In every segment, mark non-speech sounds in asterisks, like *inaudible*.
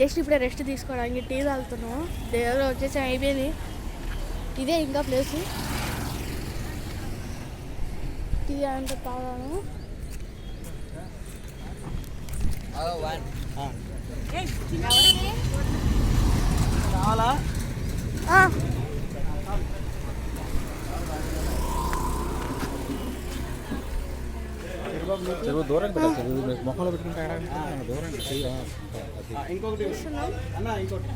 Just ఇప్పుడే rest తీసుకోవడానికి tea తాగుతున్నాము దేవుడు వచ్చేసి అయిపోయింది. ఇదే ఇంకా ప్లేస్ టీ అంటే తాగాను. రావాలా ఆ, చెరువు దూరం పెట్టా చెరువు మొక్కలో పెట్టుకుంటే దూరం ఇంకొకటి అన్న ఇంకొకటి.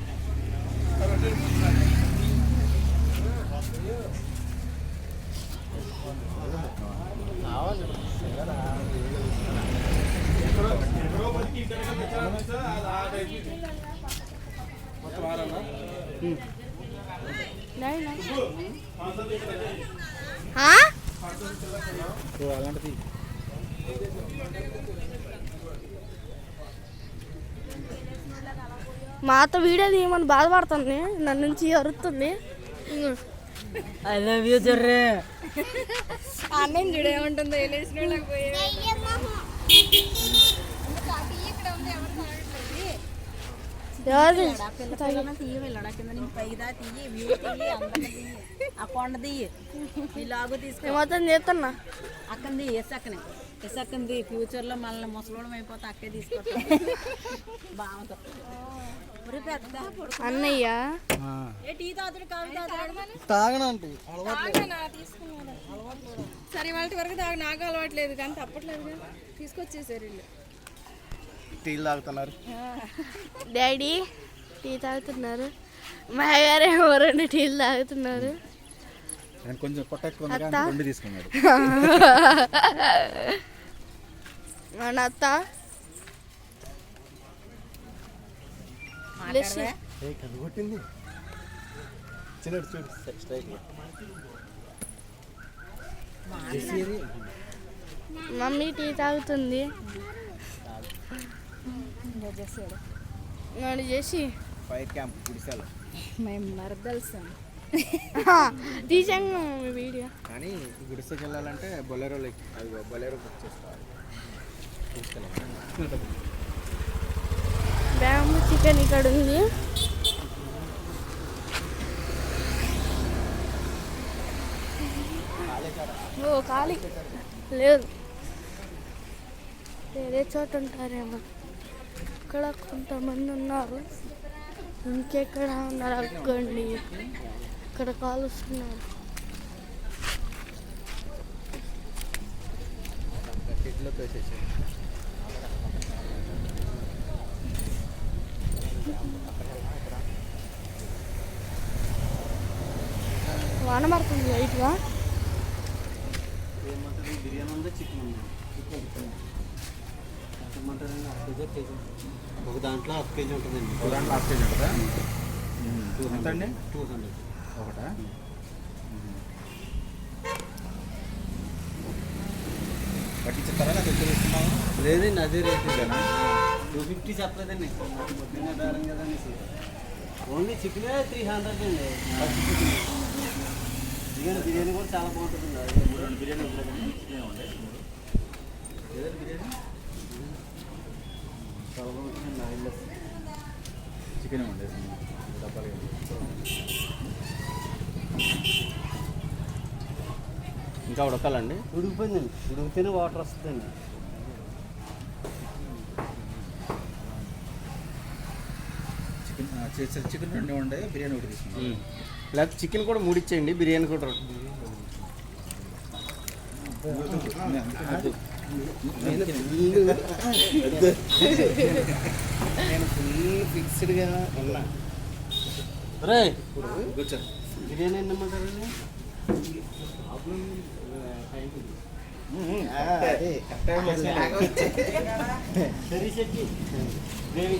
నాయనా. ఆ? సో అలాంటిది మా అత్త వీడియో తీయమని బాధపడుతుంది. నన్ను నుంచి అరుస్తుంది ఐ లవ్ యూ జర్రే. అన్నం చూడ ఏముంటుందో వెళ్ళేసిన ఆ కొండ తీయి. ఈ లాగు తీసుకో మొత్తం చేస్తున్నా అక్కంది ఎస్ అక్కనే. ఎస్ అక్కంది ఫ్యూచర్లో మనల్ని ముసలోడం అయిపోతే అక్కే బాగుంది. అన్నయ్య? టీ తాగనంటు సరే వాళ్ళ వరకు తాగు నాకు అలవాట్లేదు కానీ తప్పట్లేదు తీసుకొచ్చేసారు వీళ్ళు. టీలు తాగుతున్నారు. డాడీ టీ తాగుతున్నారు. మా గారేమో రెండు టీలు తాగుతున్నారు. కొంచెం పొట్ట ఎక్కువ ఉంది కానీ రెండు తీసుకున్నాడు. మన అత్త? లస్సీ. ఏ కన్ను కొట్టింది? చిన్నడు చూడు. స్ట్రైక్ మమ్మీ టీ తాగుతుంది. చేసి. ఫైర్ క్యాంప్ గుడిసాల. మేము మరదలుసాం. *laughs* తీసాను వీడియో. కానీ గుడిసెకి వెళ్ళాలంటే బొలెరో అది బొలెరో బుక్ చేసుకోవాలి బ్యాంబు చికెన్ ఇక్కడ ఉంది. ఓ ఖాళీ. లేదు. వేరే చోట ఉంటారేమో. ఇక్కడ కొంతమంది ఉన్నారు. ఇంకెక్కడ ఉన్నారు? అక్కండి ఇక్కడ కాలుస్తున్నారు వాన పడుతుంది లైట్గా? బిర్యానీ ఉందా చికెన్ ఉందా ఒక దాంట్లో హాఫ్ కేజీ ఉంటుందండి. ఒక దాంట్లో హాఫ్ కేజీ ఉంటుందా? టూ అండి? Two hundred. ఒకటా. పట్టించుతారా నాకు ఎక్కువ ఇస్తున్నాము లేదండి అదే రేట్ ఇదేనా? టూ ఫిఫ్టీ చెప్పలేదండి పొద్దున్నే బేరం కదండి ఓన్లీ చికెనే త్రీ హండ్రెడ్ అండి. చికెన్ బిర్యానీ కూడా చాలా బాగుంటుంది రెండు బిర్యానీ ఉండలేదండి చికెన్ ఉండే మూడు ఏదండి బిర్యానీ? చాలా బాగుంటుంది ఆయిల్ చికెన్ ఉండేది ఇంకా ఉడకాలండి ఉడికిపోయిందండి ఉడికితేనే వాటర్ వస్తుందండి. చికెన్ ఆ, చేసే చికెన్ రెండు ఉండే బిర్యానీ ఒకటి తీసుకున్నాం. లేకపోతే చికెన్ కూడా మూడిచ్చేయండి బిర్యానీ కూడా నేను ఫుల్ ఫిక్స్డ్గా ఉన్నా. Biryani set gravy.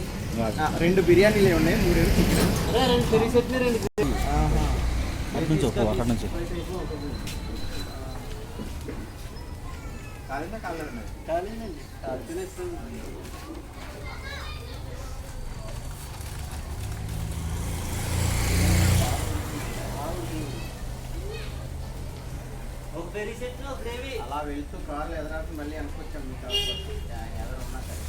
రెండు బిర్యానీలు ఉన్నాయి మూడు రెండు కర్రీ రెండు అటు నుంచి ఒప్పు, అక్కడ నుంచి. కాలేదండి. కాల్తూనే సెట్ ఒక గ్రేవీ అలా వెళ్తూ కార్లు ఎదరాకు మళ్ళీ అనుకోవచ్చాం మీకు ఎవరు ఉన్నా సరే.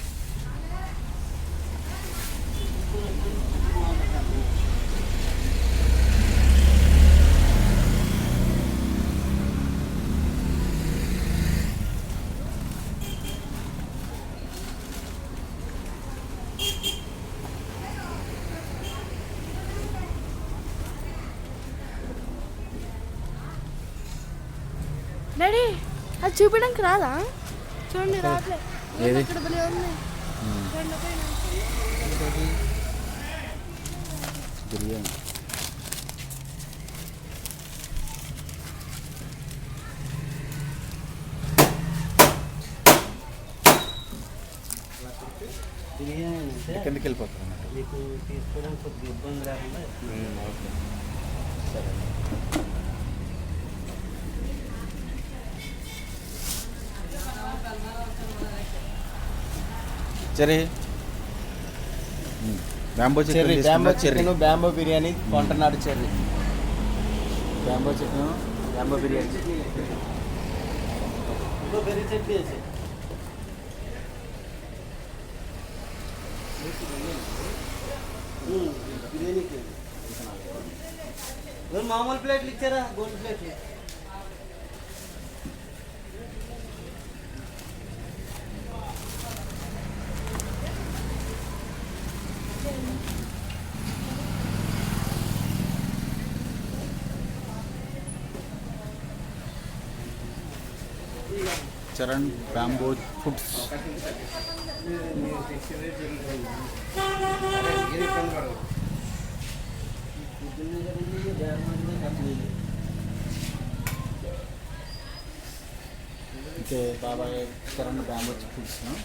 డాడీ అది చూపించడానికి రాదా? చూడండి రావట్లే. ఏది? అక్కడ భలే ఉంది. చూడండి పైన. బిర్యానీ. బిర్యానీ అంటే కిందకి వెళ్ళిపోతుంది మీకు తీసుకోవడానికి కొద్దిగా ఇబ్బంది లేకుండా సరే. Cherry. Bamboo Cherry bamboo Cherry. Chicken bamboo biryani కొంటున్నాడు Cherry. Bamboo chicken bamboo biryani. ఎవరు మామూలు ప్లేట్లు ఇచ్చారా? గోల్డ్ ప్లేట్లు. चरण बैम्बो फूड्स के बाबा चरण बैम्बोज फुट्स ना